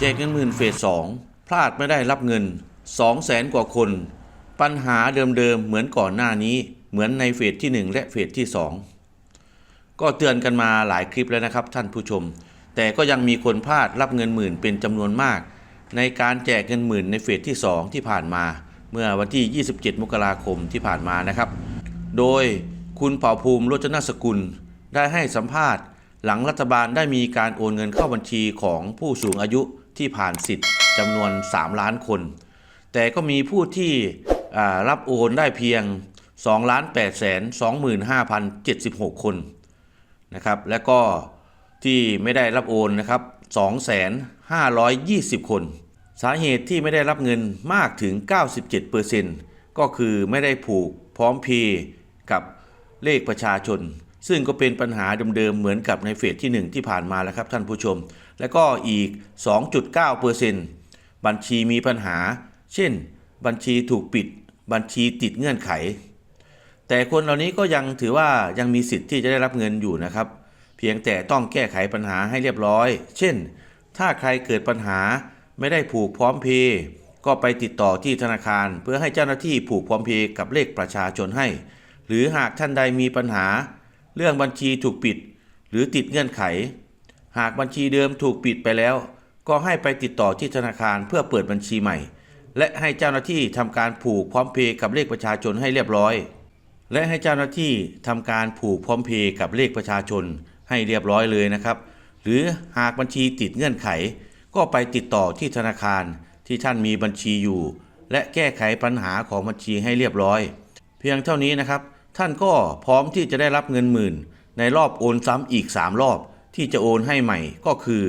แจกเงินหมื่นเฟสสองพลาดไม่ได้รับเงิน 2 0 0แสนกว่าคน ปัญหาเดิมๆเหมือนก่อนหน้านี้เหมือนในเฟสที่ 1 และเฟสที่ 2 ก็เตือนกันมาหลายคลิปแล้วนะครับท่านผู้ชม แต่ก็ยังมีคนพลาดรับเงินหมื่นเป็นจำนวนมาก ในการแจกเงินหมื่นในเฟสที่ 2 ที่ผ่านมา เมื่อวันที่ 27 มกราคมที่ผ่านมานะครับ โดยคุณเผ่าภูมิโรจนสกุลได้ให้สัมภาษณ์ หลังรัฐบาลได้มีการโอนเงินเข้าบัญชีของผู้สูงอายุ ที่ผ่านสิทธิ์จำนวน 3 ล้านคน แต่ก็มีผู้ที่รับโอนได้เพียง 2 ล้าน8แสน25,076 คนนะครับและก็ที่ไม่ได้รับโอนนะครับ2แสน520 คน สาเหตุที่ไม่ได้รับเงินมากถึง 97%ก็คือไม่ได้ผูกพร้อมเพย์กับเลขประชาชน ซึ่งก็เป็นปัญหาเดิมๆเหมือนกับในเฟสที่ 1 ที่ผ่านมาแล้วครับท่านผู้ชม และก็อีก 2.9%บัญชีมีปัญหา เช่น บัญชีถูกปิด บัญชีติดเงื่อนไข แต่คนเหล่านี้ก็ยังถือว่ายังมีสิทธิ์ที่จะได้รับเงินอยู่นะครับ เพียงแต่ต้องแก้ไขปัญหาให้เรียบร้อย เช่น ถ้าใครเกิดปัญหาไม่ได้ผูกพร้อมเพย์ก็ไปติดต่อที่ธนาคาร เพื่อให้เจ้าหน้าที่ผูกพร้อมเพย์กับเลขประชาชนให้ หรือหากท่านใดมีปัญหา เรื่องบัญชีถูกปิด หรือติดเงื่อนไข หากบัญชีเดิมถูกปิดไปแล้ว ก็ให้ไปติดต่อที่ธนาคารเพื่อเปิดบัญชีใหม่ และให้เจ้าหน้าที่ทำการผูกพร้อมเพย์กับเลขประชาชนให้เรียบร้อย และให้เจ้าหน้าที่ทำการผูกพร้อมเพย์กับเลขประชาชนให้เรียบร้อยเลยนะครับ หรือหากบัญชีติดเงื่อนไข ก็ไปติดต่อที่ธนาคารที่ท่านมีบัญชีอยู่ และแก้ไขปัญหาของบัญชีให้เรียบร้อย เพียงเท่านี้นะครับ ท่านก็พร้อมที่จะได้รับเงินหมื่น ในรอบโอนซ้ำอีก 3 รอบที่จะโอนให้ใหม่ก็คือ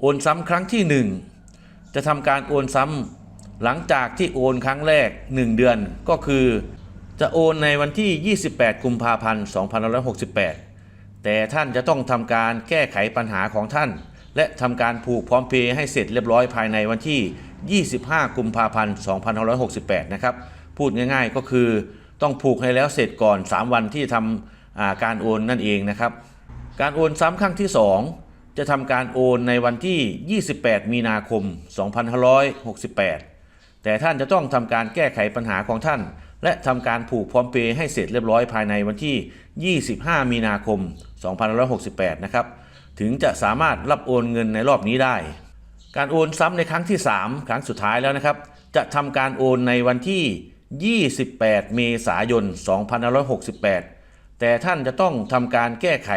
โอนซ้ำครั้งที่ 1 จะทำการโอนซ้ำหลังจากที่โอนครั้งแรก 1 เดือนก็คือ จะโอนในวันที่ 28 กุมภาพันธ์ 2568 แต่ท่านจะต้องทำการแก้ไขปัญหาของท่าน และทำการผูกพร้อมเพย์ให้เสร็จเรียบร้อยภายในวันที่ 25 กุมภาพันธ์ 2568 นะครับ พูดง่ายๆก็คือ ต้องผูกให้แล้วเสร็จก่อน 3 วันที่ทำาการโอนนั่นเองนะครับ การโอนซ้ำครั้งที่ 2 จะทำการโอนในวันที่ 28 มีนาคม 2568 แต่ท่านจะต้องทำการแก้ไขปัญหาของท่าน และทำการผูกพร้อมเพย์ให้เสร็จเรียบร้อยภายในวันที่ 25 มีนาคม 2568 นะครับถึงจะสามารถรับโอนเงินในรอบนี้ได้ การโอนซ้ำในครั้งที่ 3 ครั้งสุดท้ายแล้วนะครับ จะทำการโอนในวันที่ 28 เมษายน 2568 แต่ท่านจะต้องทำการแก้ไข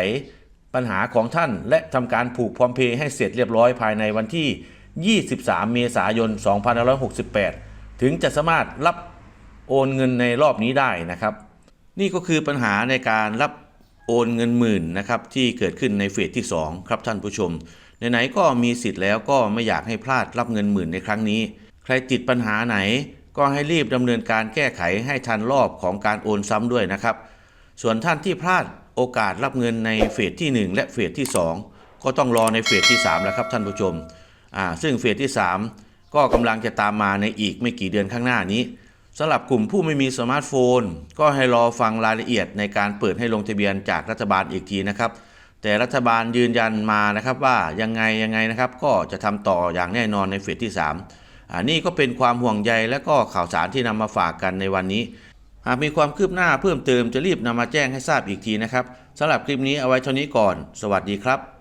ปัญหาของท่านและทำการผูกพร้อมเพย์ให้เสร็จเรียบร้อยภายในวันที่ 23 เมษายน 2568 ถึงจะสามารถรับโอนเงินในรอบนี้ได้นะครับ นี่ก็คือปัญหาในการรับโอนเงินหมื่นนะครับที่เกิดขึ้นในเฟสที่ 2 ครับท่านผู้ชมไหนๆก็มีสิทธิ์แล้วก็ไม่อยากให้พลาดรับเงินหมื่นในครั้งนี้ ใครติดปัญหาไหน ก็ให้รีบดำเนินการแก้ไขให้ทันรอบของการโอนซ้ำด้วยนะครับ ส่วนท่านที่พลาดโอกาสรับเงินในเฟสที่ 1 และเฟสที่ 2 ก็ต้องรอในเฟสที่3แล้วครับท่านผู้ชมอ่าซึ่งเฟสที่ 3 ก็กำลังจะตามมาในอีกไม่กี่เดือนข้างหน้านี้สำหรับกลุ่มผู้ไม่มีสมาร์ทโฟน ก็ให้รอฟังรายละเอียดในการเปิดให้ลงทะเบียนจากรัฐบาลอีกทีนะครับแต่รัฐบาลยืนยันมานะครับว่ายังไงยังไงนะครับ ก็จะทำต่ออย่างแน่นอนในเฟสที่ 3 อันนี้ก็เป็นความห่วงใยและก็ข่าวสารที่นำมาฝากกันในวันนี้ หากมีความคืบหน้าเพิ่มเติมจะรีบนำมาแจ้งให้ทราบอีกทีนะครับสำหรับคลิปนี้เอาไว้เท่านี้ก่อน สวัสดีครับ